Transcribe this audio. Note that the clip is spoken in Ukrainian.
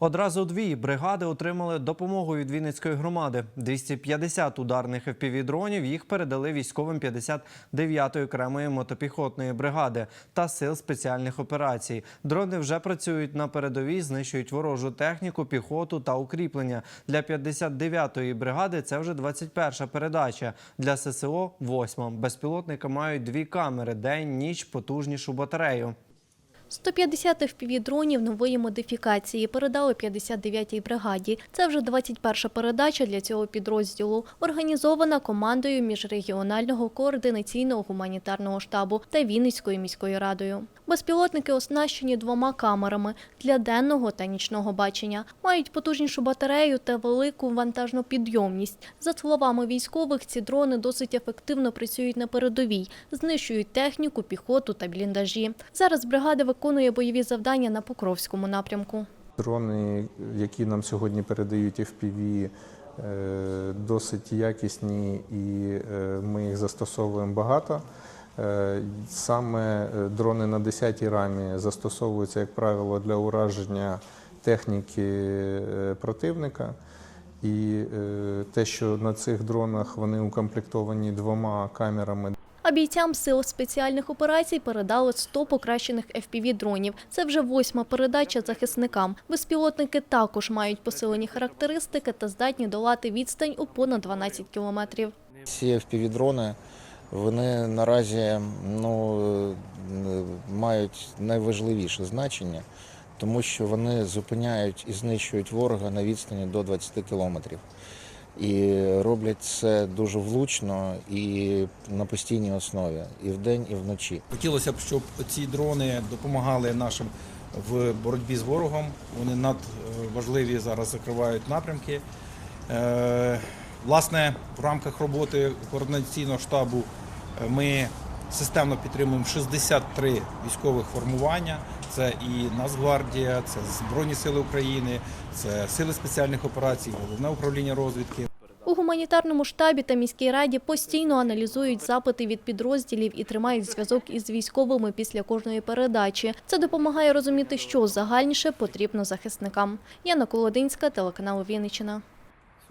Одразу дві бригади отримали допомогу від Вінницької громади. 250 ударних FPV-дронів їх передали військовим 59-ї окремої мотопіхотної бригади та сил спеціальних операцій. Дрони вже працюють на передовій, знищують ворожу техніку, піхоту та укріплення. Для 59-ї бригади це вже 21-ша передача. Для ССО – восьма. Безпілотники мають дві камери – день, ніч, потужнішу батарею. 150 FPV-дронів нової модифікації передали 59-й бригаді. Це вже 21-ша передача для цього підрозділу, організована командою міжрегіонального координаційного гуманітарного штабу та Вінницькою міською радою. Безпілотники оснащені двома камерами для денного та нічного бачення, мають потужнішу батарею та велику вантажну підйомність. За словами військових, ці дрони досить ефективно працюють на передовій, знищують техніку, піхоту та бліндажі. Зараз бригада виконує бойові завдання на Покровському напрямку. Дрони, які нам сьогодні передають FPV, е, досить якісні і е, ми їх застосовуємо багато. Е, Саме дрони на 10-й рамі застосовуються, як правило, для ураження техніки противника. І те, що на цих дронах вони укомплектовані двома камерами А бійцям сил спеціальних операцій передали 100 покращених FPV-дронів. Це вже восьма передача захисникам. Безпілотники також мають посилені характеристики та здатні долати відстань у понад 12 кілометрів. Ці FPV-дрони, вони наразі ну, мають найважливіше значення, тому що вони зупиняють і знищують ворога на відстані до 20 кілометрів. І роблять це дуже влучно і на постійній основі, і вдень, і вночі. Хотілося б, щоб ці дрони допомагали нашим в боротьбі з ворогом. Вони надважливі зараз закривають напрямки. Е, Власне, в рамках роботи координаційного штабу е, ми системно підтримуємо 63 військових формування. Це і Нацгвардія, це Збройні Сили України, це Сили спеціальних операцій, головне управління розвідки. Гуманітарному штабі та міській раді постійно аналізують запити від підрозділів і тримають зв'язок із військовими після кожної передачі. Це допомагає розуміти, що загальніше потрібно захисникам. Яна Колодинська, телеканал Вінниччина.